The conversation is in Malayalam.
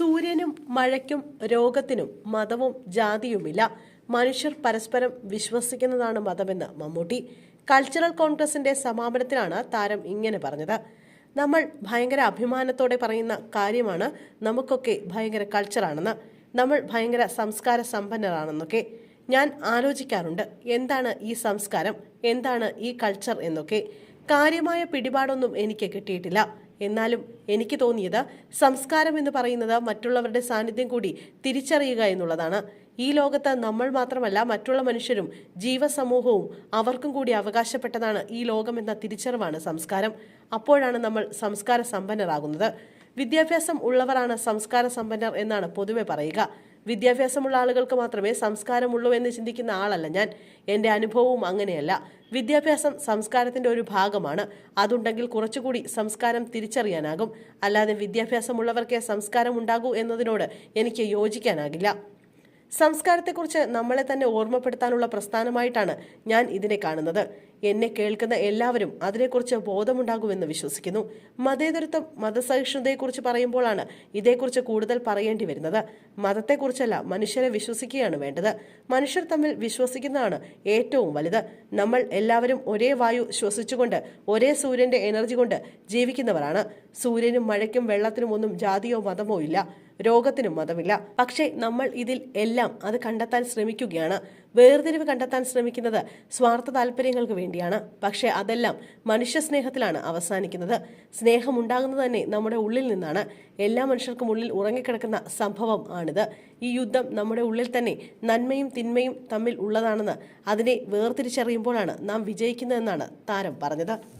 സൂര്യനും മഴയ്ക്കും രോഗത്തിനും മതവും ജാതിയുമില്ല. മനുഷ്യർ പരസ്പരം വിശ്വസിക്കുന്നതാണ് മതമെന്ന് മമ്മൂട്ടി കൾച്ചറൽ കോൺഗ്രസിന്റെ സമാപനത്തിലാണ് താരം ഇങ്ങനെ പറഞ്ഞത്. നമ്മൾ ഭയങ്കര അഭിമാനത്തോടെ പറയുന്ന കാര്യമാണ് നമുക്കൊക്കെ ഭയങ്കര കൾച്ചറാണെന്ന്. നമ്മൾ ഭയങ്കര സംസ്കാര സമ്പന്നരാണെന്നൊക്കെ. ഞാൻ ആലോചിക്കാറുണ്ട് എന്താണ് ഈ സംസ്കാരം എന്താണ് ഈ കൾച്ചർ എന്നൊക്കെ. കാര്യമായ പിടിപാടൊന്നും എനിക്ക് കിട്ടിയിട്ടില്ല. എന്നാലും എനിക്ക് തോന്നിയത് സംസ്കാരം എന്ന് പറയുന്നത് മറ്റുള്ളവരുടെ സാന്നിധ്യം കൂടി തിരിച്ചറിയുക എന്നുള്ളതാണ്. ഈ ലോകത്ത് നമ്മൾ മാത്രമല്ല മറ്റുള്ള മനുഷ്യരും ജീവസമൂഹവും അവർക്കും കൂടി അവകാശപ്പെട്ടതാണ് ഈ ലോകമെന്ന തിരിച്ചറിവാണ് സംസ്കാരം. അപ്പോഴാണ് നമ്മൾ സംസ്കാര സമ്പന്നരാകുന്നത് വിദ്യാഭ്യാസം ഉള്ളവരാണ് സംസ്കാര സമ്പന്നർ എന്നാണ് പൊതുവെ പറയുക. വിദ്യാഭ്യാസമുള്ള ആളുകൾക്ക് മാത്രമേ സംസ്കാരമുള്ളൂ എന്ന് ചിന്തിക്കുന്ന ആളല്ല ഞാൻ. എന്റെ അനുഭവവും അങ്ങനെയല്ല. വിദ്യാഭ്യാസം സംസ്കാരത്തിന്റെ ഒരു ഭാഗമാണ്. അതുണ്ടെങ്കിൽ കുറച്ചുകൂടി സംസ്കാരം തിരിച്ചറിയാനാകും. അല്ലാതെ വിദ്യാഭ്യാസമുള്ളവർക്കേ സംസ്കാരം ഉണ്ടാകൂ എന്നതിനോട് എനിക്ക് യോജിക്കാനാകില്ല. സംസ്കാരത്തെക്കുറിച്ച് നമ്മളെ തന്നെ ഓർമ്മപ്പെടുത്താനുള്ള പ്രസ്ഥാനമായിട്ടാണ് ഞാൻ ഇതിനെ കാണുന്നത്. എന്നെ കേൾക്കുന്ന എല്ലാവരും അതിനെക്കുറിച്ച് ബോധമുണ്ടാകുമെന്ന് വിശ്വസിക്കുന്നു. മതേതരത്വം മതസഹിഷ്ണുതയെക്കുറിച്ച് പറയുമ്പോഴാണ് ഇതേക്കുറിച്ച് കൂടുതൽ പറയേണ്ടി വരുന്നത്. മതത്തെക്കുറിച്ചല്ല മനുഷ്യരെ വിശ്വസിക്കുകയാണ് വേണ്ടത്. മനുഷ്യർ തമ്മിൽ വിശ്വസിക്കുന്നതാണ് ഏറ്റവും വലുത്. നമ്മൾ എല്ലാവരും ഒരേ വായു ശ്വസിച്ചുകൊണ്ട് ഒരേ സൂര്യന്റെ എനർജി കൊണ്ട് ജീവിക്കുന്നവരാണ്. സൂര്യനും മഴയ്ക്കും വെള്ളത്തിനും ഒന്നും ജാതിയോ മതമോ ഇല്ല. രോഗത്തിനും മതമില്ല. പക്ഷേ നമ്മൾ ഇതിൽ എല്ലാം അത് കണ്ടെത്താൻ ശ്രമിക്കുകയാണ്. വേർതിരിവ് കണ്ടെത്താൻ ശ്രമിക്കുന്നത് സ്വാർത്ഥ താല്പര്യങ്ങൾക്ക് വേണ്ടിയാണ്. പക്ഷേ അതെല്ലാം മനുഷ്യ സ്നേഹത്തിലാണ് അവസാനിക്കുന്നത്. സ്നേഹം ഉണ്ടാകുന്നത് തന്നെ നമ്മുടെ ഉള്ളിൽ നിന്നാണ്. എല്ലാ മനുഷ്യർക്കും ഉള്ളിൽ ഉറങ്ങിക്കിടക്കുന്ന സംഭവം ആണിത്. ഈ യുദ്ധം നമ്മുടെ ഉള്ളിൽ തന്നെ നന്മയും തിന്മയും തമ്മിൽ ഉള്ളതാണെന്ന് അതിനെ വേർതിരിച്ചറിയുമ്പോഴാണ് നാം വിജയിക്കുന്നതെന്നാണ് താരം പറഞ്ഞത്.